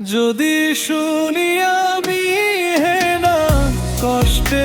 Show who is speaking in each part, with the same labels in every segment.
Speaker 1: যদি শুনি আমি হে না কষ্টে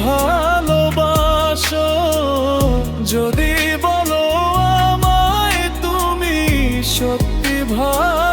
Speaker 1: ভালোবাসো যদি বলো আমায় তুমি সত্যি ভালো